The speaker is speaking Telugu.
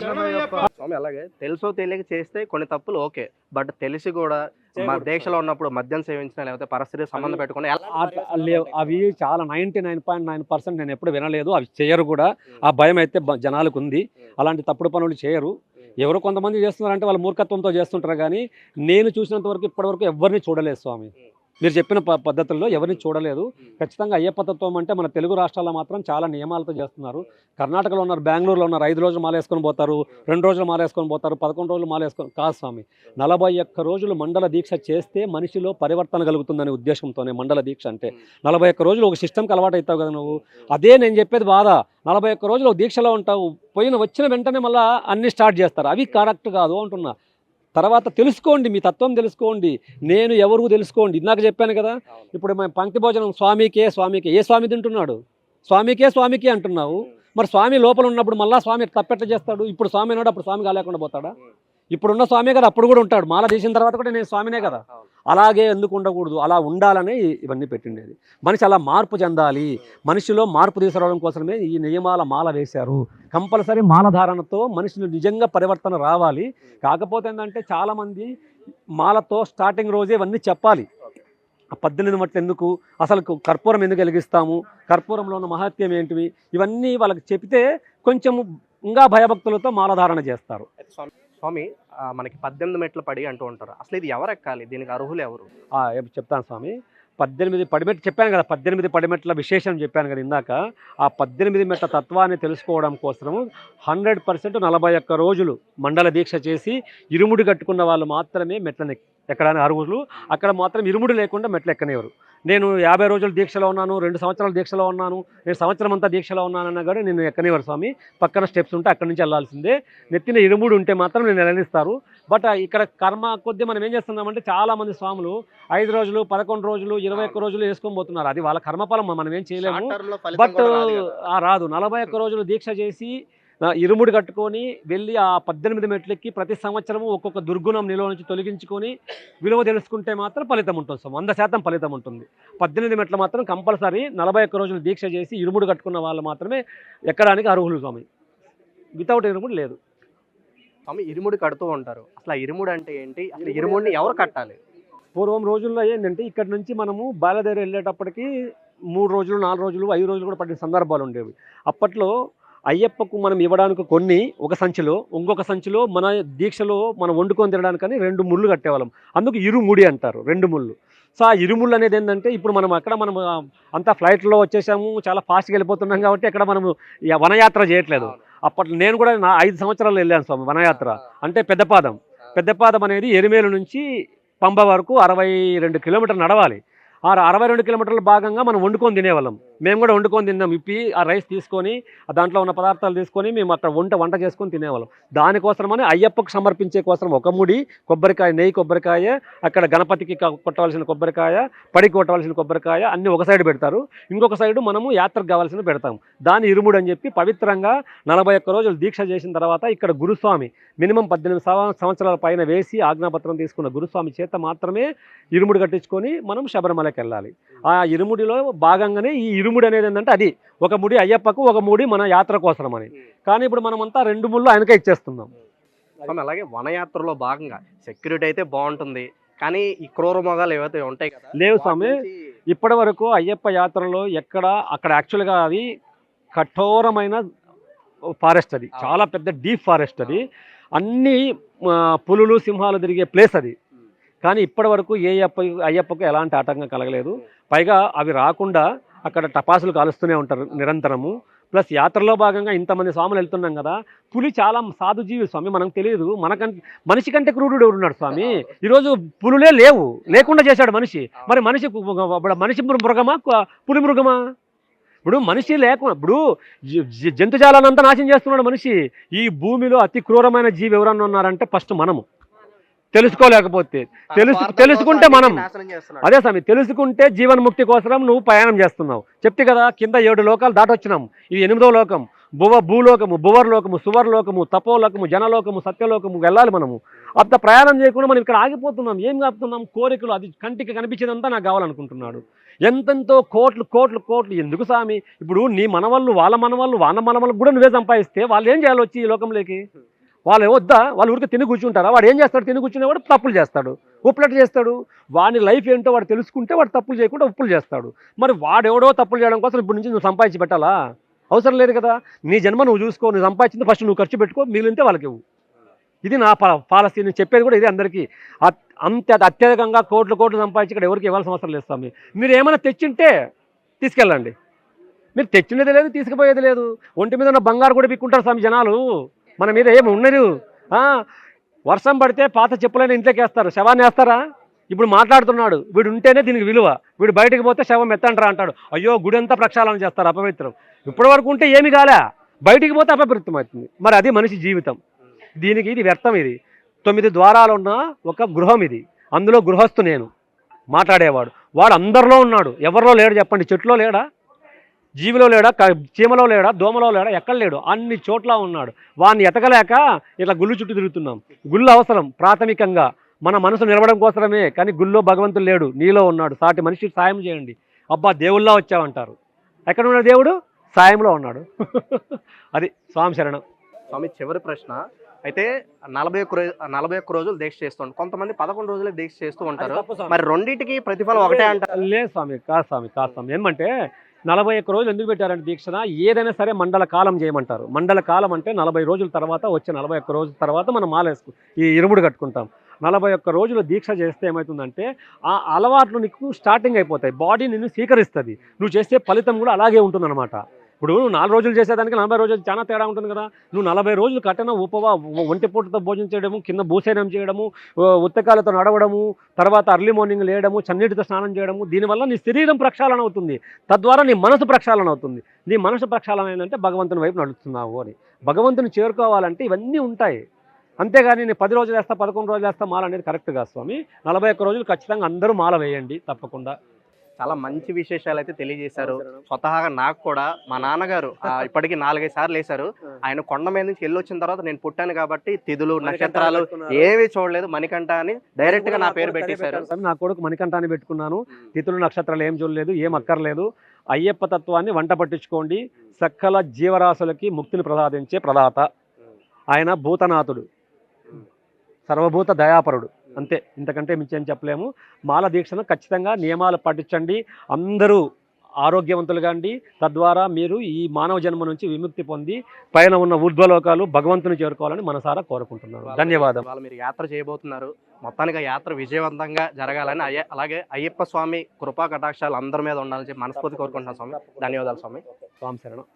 స్వామి అలాగే తెలుసో తెలియక చేస్తే కొన్ని తప్పులు ఓకే. బట్ తెలిసి కూడా మా దీక్షలో ఉన్నప్పుడు మద్యం సేవించిన లేకపోతే పరిస్థితి సంబంధం పెట్టుకుని అవి చాలా ninety nine point nine percent నేను ఎప్పుడు వినలేదు. అవి చేయరు కూడా. ఆ భయం అయితే జనాలకు ఉంది. అలాంటి తప్పుడు పనులు చేయరు. ఎవరో కొంతమంది చేస్తున్నారంటే వాళ్ళ మూర్ఖత్వంతో చేస్తుంటారు కానీ నేను చూసినంత వరకు ఇప్పటివరకు ఎవరిని చూడలేదు స్వామి. మీరు చెప్పిన ప- పద్ధతుల్లో ఎవరిని చూడలేదు. ఖచ్చితంగా అయ్యప్ప తత్వం అంటే మన తెలుగు రాష్ట్రాల్లో మాత్రం చాలా నియమాలతో చేస్తున్నారు. కర్ణాటకలో ఉన్నారు బెంగళూరులో ఉన్నారు ఐదు రోజులు మాలేసుకొని పోతారు రెండు రోజులు మాలేసుకొని పోతారు పదకొండు రోజులు మాలేసుకొని కాదు స్వామి. నలభై ఒక్క రోజులు మండల దీక్ష చేస్తే మనిషిలో పరివర్తన కలుగుతుందనే ఉద్దేశంతోనే మండల దీక్ష అంటే. నలభై ఒక్క రోజులు ఒక సిస్టమ్కి అలవాటు అవుతావు కదా నువ్వు. అదే నేను చెప్పేది బాధ. నలభై ఒక్క రోజులు దీక్షలో ఉంటావు. పోయిన వచ్చిన వెంటనే మళ్ళీ అన్ని స్టార్ట్ చేస్తారు. అవి కరెక్ట్ కాదు అంటున్నా. తర్వాత తెలుసుకోండి మీ తత్వం తెలుసుకోండి నేను ఎవరు తెలుసుకోండి. ఇందాక చెప్పాను కదా ఇప్పుడు మేము పంక్తి భోజనం స్వామికే స్వామికే. ఏ స్వామి తింటున్నాడు? స్వామికే స్వామికే అంటున్నావు. మరి స్వామి లోపల ఉన్నప్పుడు మళ్ళా స్వామి తప్పెట్ట చేస్తాడు? ఇప్పుడు స్వామి ఉన్నాడు అప్పుడు స్వామి కాలేకుండా పోతాడా? ఇప్పుడున్న స్వామి కదా అప్పుడు కూడా ఉంటాడు. మాల తీసిన తర్వాత కూడా నేను స్వామినే కదా. అలాగే ఎందుకు ఉండకూడదు అలా ఉండాలని ఇవన్నీ పెట్టిండేది. మనిషి అలా మార్పు చెందాలి మనిషిలో మార్పు తీసుకురావడం కోసమే ఈ నియమాల మాల వేశారు. కంపల్సరీ మాలధారణతో మనిషిని నిజంగా పరివర్తన రావాలి. కాకపోతే ఏంటంటే చాలామంది మాలతో స్టార్టింగ్ రోజే ఇవన్నీ చెప్పాలి. ఆ పద్దెనిమిది మట్లు ఎందుకు అసలు కర్పూరం ఎందుకు వెలిగిస్తాము కర్పూరంలో ఉన్న మహత్యం ఏంటివి ఇవన్నీ వాళ్ళకి చెప్తే కొంచెం ఇంకా భయభక్తులతో మాలధారణ చేస్తారు. స్వామి మనకి పద్దెనిమిది మెట్లు పడి అంటూ ఉంటారు. అసలు ఇది ఎవరు ఎక్కాలి దీనికి అర్హులు ఎవరు? చెప్తాను స్వామి. పద్దెనిమిది పడిమెట్లు చెప్పాను కదా పద్దెనిమిది పడిమెట్ల విశేషం చెప్పాను కదా ఇందాక. ఆ పద్దెనిమిది మెట్ల తత్వాన్ని తెలుసుకోవడం కోసము హండ్రెడ్ పర్సెంట్ నలభై ఒక్క రోజులు మండల దీక్ష చేసి ఇరుముడి కట్టుకున్న వాళ్ళు మాత్రమే మెట్లని ఎక్కడానికి అర్హులు. అక్కడ మాత్రం ఇరుముడి లేకుండా మెట్లు ఎక్కనేవారు నేను యాభై రోజులు దీక్షలో ఉన్నాను రెండు సంవత్సరాల దీక్షలో ఉన్నాను నేను సంవత్సరం అంతా దీక్షలో ఉన్నానన్నా కానీ నేను ఎక్కనేవారు స్వామి. పక్కన స్టెప్స్ ఉంటే అక్కడి నుంచి వెళ్ళాల్సిందే. నెత్తిన ఇరుముడు ఉంటే మాత్రం నేను వెళ్ళనిస్తారు బట్ ఇక్కడ కర్మ కొద్దీ మనం ఏం చేస్తున్నామంటే చాలా మంది స్వాములు ఐదు రోజులు పదకొండు రోజులు ఇరవై ఒక్క రోజులు వేసుకొని పోతున్నారు. అది వాళ్ళ కర్మఫలం మనం ఏం చేయలేము. బట్ రాదు. నలభై ఒక్క రోజులు దీక్ష చేసి ఇరుముడి కట్టుకొని వెళ్ళి ఆ పద్దెనిమిది మెట్లెక్కి ప్రతి సంవత్సరము ఒక్కొక్క దుర్గుణం నిలువ నుంచి తొలగించుకొని విలువ తెలుసుకుంటే మాత్రం ఫలితం ఉంటుంది స్వామి వంద శాతం ఫలితం ఉంటుంది. పద్దెనిమిది మెట్లు మాత్రం కంపల్సరీ నలభై ఒక్క రోజులు దీక్ష చేసి ఇరుముడు కట్టుకున్న వాళ్ళు మాత్రమే ఎక్కడానికి అర్హులు స్వామి. వితౌట్ ఇరుముడు లేదు. స్వామి ఇరుముడి కడుతూ ఉంటారు. అసలు ఆ ఇరుముడు అంటే ఏంటి? అసలు ఇరుముడిని ఎవరు కట్టాలి? పూర్వం రోజుల్లో ఏంటంటే ఇక్కడ నుంచి మనము బయలుదేరి వెళ్ళేటప్పటికి మూడు రోజులు నాలుగు రోజులు ఐదు రోజులు కూడా పట్టిన సందర్భాలు ఉండేవి. అప్పట్లో అయ్యప్పకు మనం ఇవ్వడానికి కొన్ని ఒక సంచిలో ఇంకొక సంచిలో మన దీక్షలో మనం వండుకొని తినడానికని రెండు ముళ్ళు కట్టేవాళ్ళం. అందుకు ఇరుముడి అంటారు రెండు ముళ్ళు. సో ఆ ఇరుముళ్ళు అనేది ఏంటంటే ఇప్పుడు మనం అక్కడ మనం అంతా ఫ్లైట్లో వచ్చేసాము చాలా ఫాస్ట్గా వెళ్ళిపోతున్నాం కాబట్టి అక్కడ మనము వనయాత్ర చేయట్లేదు. అప్పట్లో నేను కూడా నా ఐదు సంవత్సరాలు వెళ్ళాను స్వామి వనయాత్ర. అంటే పెద్దపాదం. పెద్దపాదం అనేది ఎరిమేలు నుంచి పంబ వరకు అరవై రెండు కిలోమీటర్లు నడవాలి. ఆ అరవై రెండు కిలోమీటర్ల భాగంగా మనం వండుకొని తినేవాళ్ళం. మేము కూడా వండుకొని తిన్నాం. ఇప్పి ఆ రైస్ తీసుకొని ఆ దాంట్లో ఉన్న పదార్థాలు తీసుకొని మేము అక్కడ వంట వంట చేసుకొని తినేవాళ్ళం. దానికోసమని అయ్యప్పకు సమర్పించే కోసం ఒక ముడి కొబ్బరికాయ నెయ్యి కొబ్బరికాయ అక్కడ గణపతికి కొట్టవలసిన కొబ్బరికాయ పడి కొట్టవలసిన కొబ్బరికాయ అన్ని ఒక సైడ్ పెడతారు. ఇంకొక సైడు మనము యాత్రకు కావాల్సిన పెడతాం దాని ఇరుముడు అని చెప్పి పవిత్రంగా నలభై ఒక్క రోజులు దీక్ష చేసిన తర్వాత ఇక్కడ గురుస్వామి మినిమం పద్దెనిమిది సంవత్సరాల పైన వేసి ఆజ్ఞాపత్రం తీసుకున్న గురుస్వామి చేత మాత్రమే ఇరుముడు కట్టించుకొని మనం శబరిమలకి వెళ్ళాలి ఆ ఇరుముడిలో భాగంగానే ఈ ఇరుముడి అనేది ఏంటంటే అది ఒక ముడి అయ్యప్పకు ఒక ముడి మన యాత్ర కోసం అని. కానీ ఇప్పుడు మనమంతా రెండు ముళ్ళు ఆయనకే ఇచ్చేస్తున్నాం. అలాగే వనయాత్రలో భాగంగా సెక్యూరిటీ అయితే బాగుంటుంది. కానీ ఈ క్రూర మొగాలు ఏవైతే ఉంటాయి కదా లేవు స్వామి. ఇప్పటి వరకు అయ్యప్ప యాత్రలో ఎక్కడ అక్కడ యాక్చువల్గా అది కఠోరమైన ఫారెస్ట్ అది. చాలా పెద్ద డీప్ ఫారెస్ట్ అది. అన్ని పులులు సింహాలు తిరిగే ప్లేస్ అది. కానీ ఇప్పటి వరకు ఏ అప్ప అయ్యప్పకు ఎలాంటి ఆటంకం కలగలేదు. పైగా అవి రాకుండా అక్కడ టపాసులు కాలుస్తూనే ఉంటారు నిరంతరము. ప్లస్ యాత్రలో భాగంగా ఇంతమంది స్వాములు వెళ్తున్నాం కదా పులి చాలా సాధుజీవి స్వామి మనకు తెలియదు. మనకంటే మనిషి కంటే క్రూరుడు ఎవరున్నాడు స్వామి? ఈరోజు పులులే లేవు. లేకుండా చేశాడు మనిషి. మరి మనిషి మనిషి మృగమా? పులి మృగమా? ఇప్పుడు మనిషి లేకుండా ఇప్పుడు జ- జ- నాశనం చేస్తున్నాడు మనిషి. ఈ భూమిలో అతి క్రూరమైన జీవి ఎవరన్నా ఉన్నారంటే ఫస్ట్ మనము. తెలుసుకోలేకపోతే. తెలుసు తెలుసుకుంటే మనం. అదే స్వామి తెలుసుకుంటే జీవన్ముక్తి కోసం నువ్వు ప్రయాణం చేస్తున్నావు. చెప్తే కదా కింద ఏడు లోకాలు దాటొచ్చినాం. ఇది ఎనిమిదో లోకం. భువ భూలోకము భువర్లోకము సువర్లోకము తపోలోకము జనలోకము సత్యలోకము వెళ్ళాలి మనము. అంత ప్రయాణం చేయకుండా మనం ఇక్కడ ఆగిపోతున్నాం. ఏం కాపుతున్నాం కోరికలు అది కంటికి కనిపించేదంతా నాకు కావాలనుకుంటున్నాడు. ఎంతెంతో కోట్లు కోట్లు కోట్లు. ఎందుకు స్వామి? ఇప్పుడు నీ మనవాళ్ళు వాళ్ళ మనవాళ్ళు వాళ్ళ మనవాళ్ళకు కూడా నువ్వే సంపాదిస్తే వాళ్ళు ఏం చేయాలి వచ్చి ఈ లోకంలోకి? వాళ్ళు వద్దా? వాళ్ళు ఊరికి తిని కూర్చుంటారా? వాడు ఏం చేస్తాడు? తిని కూర్చునేవాడు తప్పులు చేస్తాడు. ఉప్పులట్ చేస్తాడు? వాడి లైఫ్ ఏంటో వాడు తెలుసుకుంటే వాడు తప్పులు చేయకుండా ఉప్పులు చేస్తాడు. మరి వాడెవడో తప్పులు చేయడం కోసం ఇప్పుడు నుంచి నువ్వు సంపాదించి పెట్టాలా? అవసరం లేదు కదా. నీ జన్మ నువ్వు చూసుకో నువ్వు సంపాదించింది ఫస్ట్ నువ్వు ఖర్చు పెట్టుకో మిగిలితే వాళ్ళకి ఇవ్వు. ఇది నా పాలసీ. నేను చెప్పేది కూడా ఇది అందరికీ. అంత అత్యధికంగా కోట్లు కోట్లు సంపాదించి ఇక్కడ ఎవరికి ఇవ్వాల్సిన అవసరం లేదు స్వామి. మీరు ఏమైనా తెచ్చింటే తీసుకెళ్ళండి. మీరు తెచ్చినది లేదు తీసుకుపోయేది లేదు. ఒంటి మీద ఉన్న బంగారు కూడా పిక్కుంటారు స్వామి జనాలు. మన మీద ఏమి ఉండరు. వర్షం పడితే పాత చెప్పులైన ఇంట్లోకి వేస్తారు. శవాన్ని వేస్తారా? ఇప్పుడు మాట్లాడుతున్నాడు. వీడు ఉంటేనే దీనికి విలువ. వీడు బయటకు పోతే శవం ఎత్తంటారా అంటాడు. అయ్యో గుడి అంతా ప్రక్షాళన చేస్తారు అపవిత్రం. ఇప్పటి వరకు ఉంటే ఏమి కాలే. బయటికి పోతే అపవిత్రం అవుతుంది. మరి అది మనిషి జీవితం. దీనికి ఇది వ్యర్థం ఇది. తొమ్మిది ద్వారాలు ఉన్న ఒక గృహం ఇది. అందులో గృహస్థు నేను. మాట్లాడేవాడు. వాడు అందరిలో ఉన్నాడు. ఎవరిలో లేడు చెప్పండి. చెట్లో లేడా? జీవిలో లేడా చీమలో లేడా దోమలో లేడా ఎక్కడ లేడు. అన్ని చోట్ల ఉన్నాడు. వాడిని ఎతకలేక ఇట్లా గుళ్ళు చుట్టూ తిరుగుతున్నాం. గుళ్ళు అవసరం ప్రాథమికంగా. మన మనసు నిలవడం కోసమే కానీ గుళ్ళో భగవంతుడు లేడు. నీలో ఉన్నాడు. సాటి మనిషికి సాయం చేయండి. అబ్బా దేవుళ్ళా వచ్చావంటారు. ఎక్కడ ఉన్నాడు దేవుడు? సాయంలో ఉన్నాడు. అది స్వామి శరణం. స్వామి చివరి ప్రశ్న. అయితే నలభై ఒక్క రోజు నలభై ఒక్క రోజులు దీక్ష చేస్తుంటారు. కొంతమంది పదకొండు రోజులే దీక్ష చేస్తూ ఉంటారు. మరి రెండింటికి ప్రతిఫలం ఒకటే అంటారు. లేదు స్వామి కాదు స్వామి కాదు స్వామి. ఏమంటే నలభై ఒక్క రోజులు ఎందుకు పెట్టారంటే దీక్షన? ఏదైనా సరే మండల కాలం చేయమంటారు. మండల కాలం అంటే నలభై రోజుల తర్వాత వచ్చే నలభై ఒక్క రోజుల తర్వాత మనం మాలేసుకు ఈ ఇరుముడు కట్టుకుంటాం. నలభై ఒక్క రోజులు దీక్ష చేస్తే ఏమవుతుందంటే ఆ అలవాట్లు నీకు స్టార్టింగ్ అయిపోతాయి. బాడీ నిన్ను స్వీకరిస్తుంది. నువ్వు చేసే ఫలితం కూడా అలాగే ఉంటుందన్నమాట. ఇప్పుడు నువ్వు నాలుగు రోజులు చేసేదానికి నలభై రోజులు చాలా తేడా ఉంటుంది కదా. నువ్వు నలభై రోజులు కట్టిన ఉపవా ఒంటి పూటతో భోజనం చేయడము కింద భూసేనం చేయడము ఉత్తకాలతో నడవడము తర్వాత అర్లీ మార్నింగ్ లేయడము చన్నీటితో స్నానం చేయడము దీనివల్ల నీ శరీరం ప్రక్షాళన అవుతుంది. తద్వారా నీ మనసు ప్రక్షాళన అవుతుంది. నీ మనసు ప్రక్షాళన ఏంటంటే భగవంతుని వైపు నడుస్తున్నావు అని. భగవంతుని చేరుకోవాలంటే ఇవన్నీ ఉంటాయి. అంతేగాని నేను పది రోజులు వేస్తా పదకొండు రోజులు వేస్తా మాల అనేది కరెక్ట్ కాదు స్వామి. నలభై ఒక్క రోజులు ఖచ్చితంగా అందరూ మాల వేయండి తప్పకుండా. చాలా మంచి విశేషాలు అయితే తెలియజేశారు స్వతహాగా నాకు కూడా మా నాన్నగారు ఇప్పటికి నాలుగైదు సార్లు వేశారు ఆయన కొండ మీద నుంచి వెళ్ళి వచ్చిన తర్వాత నేను పుట్టాను కాబట్టి తిథులు నక్షత్రాలు ఏవి చూడలేదు. మణికంఠ అని డైరెక్ట్గా నా పేరు పెట్టేశారు. నా కొడుకు మణికంఠాన్ని పెట్టుకున్నాను. తిథులు నక్షత్రాలు ఏం చూడలేదు ఏం అక్కర్లేదు. అయ్యప్ప తత్వాన్ని వంట పట్టించుకోండి. సకల జీవరాశులకి ముక్తిని ప్రసాదించే ప్రదాత. ఆయన భూతనాథుడు. సర్వభూత దయాపరుడు. అంతే. ఇంతకంటే మించి ఏం చెప్పలేము. మాల దీక్షను ఖచ్చితంగా నియమాలు పాటించండి. అందరూ ఆరోగ్యవంతులుగా అండి తద్వారా మీరు ఈ మానవ జన్మ నుంచి విముక్తి పొంది పైన ఉన్న ఊర్ధ్వలోకాలు భగవంతుని చేరుకోవాలని మనసారా కోరుకుంటున్నాను. ధన్యవాదం. వాళ్ళు మీరు యాత్ర చేయబోతున్నారు. మొత్తానికి యాత్ర విజయవంతంగా జరగాలని అయ్య- అలాగే అయ్యప్ప స్వామి కృపా కటాక్షాలు అందరి మీద ఉండాలని చెప్పి మనస్ఫూర్తి కోరుకుంటున్నాను స్వామి. ధన్యవాదాలు స్వామి. స్వామి శరణం.